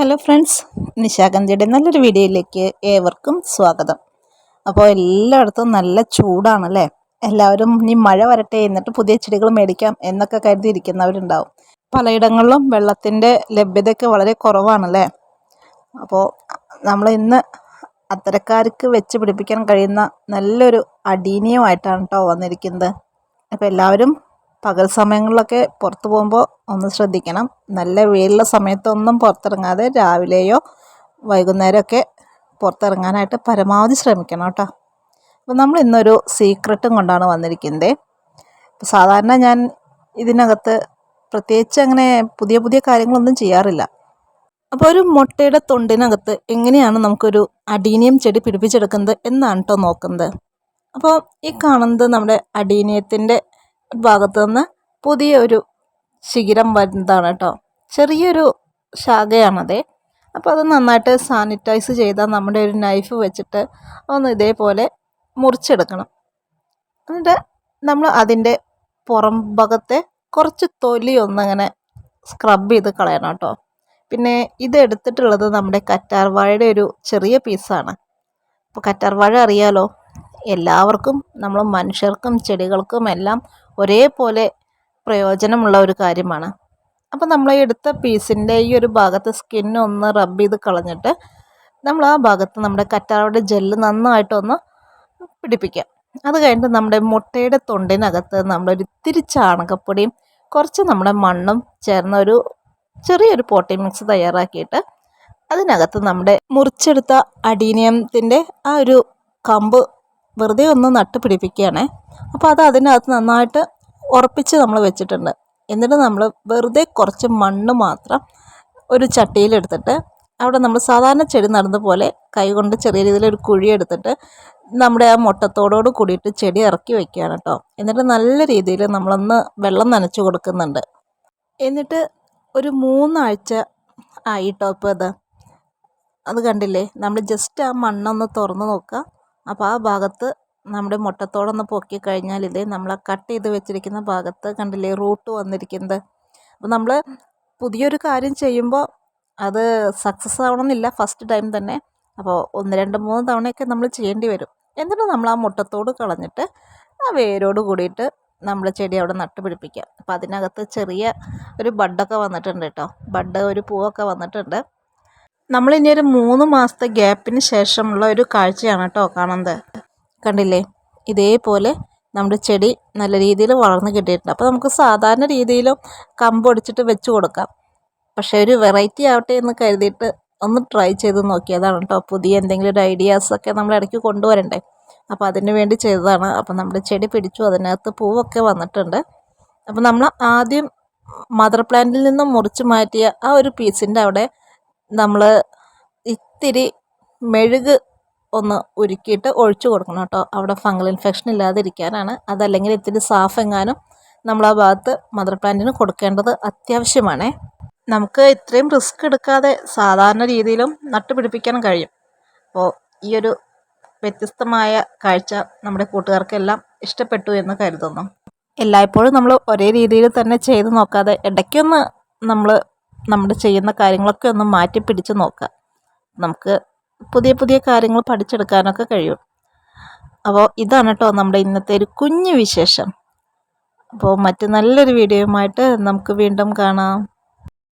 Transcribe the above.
Hello friends നിശാഗന്ധിയുടെ നല്ലൊരു വീഡിയോയിലേക്ക് ഏവർക്കും സ്വാഗതം. അപ്പോൾ എല്ലായിടത്തും നല്ല ചൂടാണല്ലേ? എല്ലാവരും ഇനി മഴ വരട്ടെ എന്നിട്ട് പുതിയ ചെടികൾ മേടിക്കാം എന്നൊക്കെ കരുതിയിരിക്കുന്നവരുണ്ടാവും. പലയിടങ്ങളിലും വെള്ളത്തിന്റെ ലഭ്യതയൊക്കെ വളരെ കുറവാണല്ലേ? അപ്പോൾ നമ്മൾ ഇന്ന് അത്തരക്കാർക്ക് വെച്ച് പിടിപ്പിക്കാൻ കഴിയുന്ന നല്ലൊരു അടീനീയമായിട്ടാണ് കേട്ടോ വന്നിരിക്കുന്നത്. അപ്പോൾ എല്ലാവരും പകൽ സമയങ്ങളിലൊക്കെ പുറത്ത് പോകുമ്പോൾ ഒന്ന് ശ്രദ്ധിക്കണം. നല്ല വെയിലുള്ള സമയത്തൊന്നും പുറത്തിറങ്ങാതെ രാവിലെയോ വൈകുന്നേരമൊക്കെ പുറത്തിറങ്ങാനായിട്ട് പരമാവധി ശ്രമിക്കണം കേട്ടോ. അപ്പോൾ നമ്മൾ ഇന്നൊരു സീക്രട്ടും കൊണ്ടാണ് വന്നിരിക്കുന്നത്. സാധാരണ ഞാൻ ഇതിനകത്ത് പ്രത്യേകിച്ച് അങ്ങനെ പുതിയ പുതിയ കാര്യങ്ങളൊന്നും ചെയ്യാറില്ല. അപ്പോൾ ഒരു മുട്ടയുടെ തൊണ്ടിനകത്ത് എങ്ങനെയാണ് നമുക്കൊരു അഡീനിയം ചെടി പിടിപ്പിച്ചെടുക്കുന്നത് എന്നാണ് കേട്ടോ നോക്കുന്നത്. അപ്പോൾ ഈ കാണുന്നത് നമ്മുടെ അടീനിയത്തിന്റെ ഭാഗത്ത് നിന്ന് പുതിയ ഒരു ശിഖിരം വരുന്നതാണ് കേട്ടോ. ചെറിയൊരു ശാഖയാണത്. അപ്പോൾ അത് നന്നായിട്ട് സാനിറ്റൈസ് ചെയ്താൽ നമ്മുടെ ഒരു നൈഫ് വെച്ചിട്ട് ഒന്ന് ഇതേപോലെ മുറിച്ചെടുക്കണം. എന്നിട്ട് നമ്മൾ അതിന്റെ പുറം ഭാഗത്തെ കുറച്ച് തൊലി ഒന്നങ്ങനെ സ്ക്രബ് ചെയ്ത് കളയണം കേട്ടോ. പിന്നെ ഇത് എടുത്തിട്ടുള്ളത് നമ്മുടെ കറ്റാർവാഴയുടെ ഒരു ചെറിയ പീസാണ് അപ്പോൾ കറ്റാർവാഴ അറിയാലോ? എല്ലാവർക്കും നമ്മൾ മനുഷ്യർക്കും ചെടികൾക്കും എല്ലാം ഒരേപോലെ പ്രയോജനമുള്ള ഒരു കാര്യമാണ്. അപ്പോൾ നമ്മൾ എടുത്ത പീസിന്റെ ഈ ഒരു ഭാഗത്ത് സ്കിൻ ഒന്ന് റബ്ബ് ചെയ്ത് കളഞ്ഞിട്ട് നമ്മൾ ആ ഭാഗത്ത് നമ്മുടെ കറ്റാറയുടെ ജെല്ല് നന്നായിട്ടൊന്ന് പിടിപ്പിക്കാം. അത് കഴിഞ്ഞിട്ട് നമ്മുടെ മുട്ടയുടെ തൊണ്ടിനകത്ത് നമ്മളൊരു ഇത്തിരി ചാണകപ്പൊടിയും കുറച്ച് നമ്മുടെ മണ്ണും ചേർന്ന ഒരു ചെറിയൊരു പോട്ടി മിക്സ് തയ്യാറാക്കിയിട്ട് അതിനകത്ത് നമ്മുടെ മുറിച്ചെടുത്ത അടീനിയത്തിന്റെ ആ ഒരു കമ്പ് വെറുതെ ഒന്ന് നട്ട് പിടിപ്പിക്കുകയാണേ അപ്പോൾ അത് അതിനകത്ത് നന്നായിട്ട് ഉറപ്പിച്ച് നമ്മൾ വെച്ചിട്ടുണ്ട്. എന്നിട്ട് നമ്മൾ വെറുതെ കുറച്ച് മണ്ണ് മാത്രം ഒരു ചട്ടിയിലെടുത്തിട്ട് അവിടെ നമ്മൾ സാധാരണ ചെടി നടുന്ന പോലെ കൈകൊണ്ട് ചെറിയ രീതിയിൽ ഒരു കുഴി എടുത്തിട്ട് നമ്മുടെ ആ മുട്ടത്തോടോട് കൂടിയിട്ട് ചെടി ഇറക്കി വെക്കുകയാണ് കേട്ടോ. എന്നിട്ട് നല്ല രീതിയിൽ നമ്മളൊന്ന് വെള്ളം നനച്ചു കൊടുക്കുന്നുണ്ട്. എന്നിട്ട് ഒരു മൂന്നാഴ്ച ആയിട്ടോ ഇപ്പോൾ അത്. അത് കണ്ടില്ലേ? നമ്മൾ ജസ്റ്റ് ആ മണ്ണൊന്ന് തുറന്ന് നോക്കുക. അപ്പോൾ ആ ഭാഗത്ത് നമ്മുടെ മുട്ടത്തോടൊന്ന് പൊക്കി കഴിഞ്ഞാൽ ഇതേ നമ്മൾ കട്ട് ചെയ്ത് വെച്ചിരിക്കുന്ന ഭാഗത്ത് കണ്ടില്ലേ റൂട്ട് വന്നിരിക്കുന്നത്. അപ്പോൾ നമ്മൾ പുതിയൊരു കാര്യം ചെയ്യുമ്പോൾ അത് സക്സസ് ആവണമെന്നില്ല ഫസ്റ്റ് ടൈം തന്നെ. അപ്പോൾ ഒന്ന് രണ്ട് മൂന്ന് തവണയൊക്കെ നമ്മൾ ചെയ്യേണ്ടി വരും. എന്നിട്ട് നമ്മൾ ആ മുട്ടത്തോട് കളഞ്ഞിട്ട് ആ വേരോട് കൂടിയിട്ട് നമ്മൾ ചെടി അവിടെ നട്ടുപിടിപ്പിക്കുക അപ്പോൾ അതിനകത്ത് ചെറിയ ഒരു ബഡൊക്കെ വന്നിട്ടുണ്ട് കേട്ടോ. ബഡ് ഒരു പൂവൊക്കെ വന്നിട്ടുണ്ട്. നമ്മളിനി ഒരു മൂന്ന് മാസത്തെ ഗ്യാപ്പിന് ശേഷമുള്ള ഒരു കാഴ്ചയാണ് കേട്ടോ കാണുന്നത്. കണ്ടില്ലേ? ഇതേപോലെ നമ്മുടെ ചെടി നല്ല രീതിയിൽ വളർന്ന് കിട്ടിയിട്ടുണ്ട്. അപ്പോൾ നമുക്ക് സാധാരണ രീതിയിലും കമ്പൊടിച്ചിട്ട് വെച്ച് കൊടുക്കാം. പക്ഷേ ഒരു വെറൈറ്റി ആവട്ടെ എന്ന് കരുതിയിട്ട് ഒന്ന് ട്രൈ ചെയ്ത് നോക്കിയതാണ് കേട്ടോ. പുതിയ എന്തെങ്കിലും ഒരു ഐഡിയാസൊക്കെ നമ്മൾ ഇടയ്ക്ക് കൊണ്ടുവരണ്ടേ. അപ്പോൾ അതിന് വേണ്ടി ചെയ്തതാണ്. അപ്പോൾ നമ്മുടെ ചെടി പിടിച്ചു. അതിനകത്ത് പൂവൊക്കെ വന്നിട്ടുണ്ട്. അപ്പോൾ നമ്മൾ ആദ്യം മദർ പ്ലാന്റിൽ നിന്നും മുറിച്ച് മാറ്റിയ ആ ഒരു പീസിന്റെ അവിടെ നമ്മൾ ഇത്തിരി മെഴുക് ഒന്ന് ഉരുക്കിയിട്ട് ഒഴിച്ചു കൊടുക്കണം കേട്ടോ. അവിടെ ഫംഗൽ ഇൻഫെക്ഷൻ ഇല്ലാതിരിക്കാനാണ്. അതല്ലെങ്കിൽ ഇത്തിരി സാഫ് എങ്ങാനും നമ്മൾ ആ ഭാഗത്ത് മദർ പ്ലാന്റിന് കൊടുക്കേണ്ടത് അത്യാവശ്യമാണ്. നമുക്ക് ഇത്രയും റിസ്ക് എടുക്കാതെ സാധാരണ രീതിയിലും നട്ടുപിടിപ്പിക്കാൻ കഴിയും. അപ്പോൾ ഈ ഒരു വ്യത്യസ്തമായ കാഴ്ച നമ്മുടെ കൂട്ടുകാർക്കെല്ലാം ഇഷ്ടപ്പെട്ടു എന്ന് കരുതുന്നു. എല്ലായ്പ്പോഴും നമ്മൾ ഒരേ രീതിയിൽ തന്നെ ചെയ്ത് നോക്കാതെ ഇടയ്ക്കൊന്ന് നമ്മൾ നമ്മുടെ ചെയ്യുന്ന കാര്യങ്ങളൊക്കെ ഒന്ന് മാറ്റി പിടിച്ച് നോക്കാം നമുക്ക് പുതിയ പുതിയ കാര്യങ്ങൾ പഠിച്ചെടുക്കാനൊക്കെ കഴിയും. അപ്പോൾ ഇതാണ് കേട്ടോ നമ്മുടെ ഇന്നത്തെ ഒരു കുഞ്ഞു വിശേഷം. അപ്പോൾ മറ്റു നല്ലൊരു വീഡിയോയുമായിട്ട് നമുക്ക് വീണ്ടും കാണാം.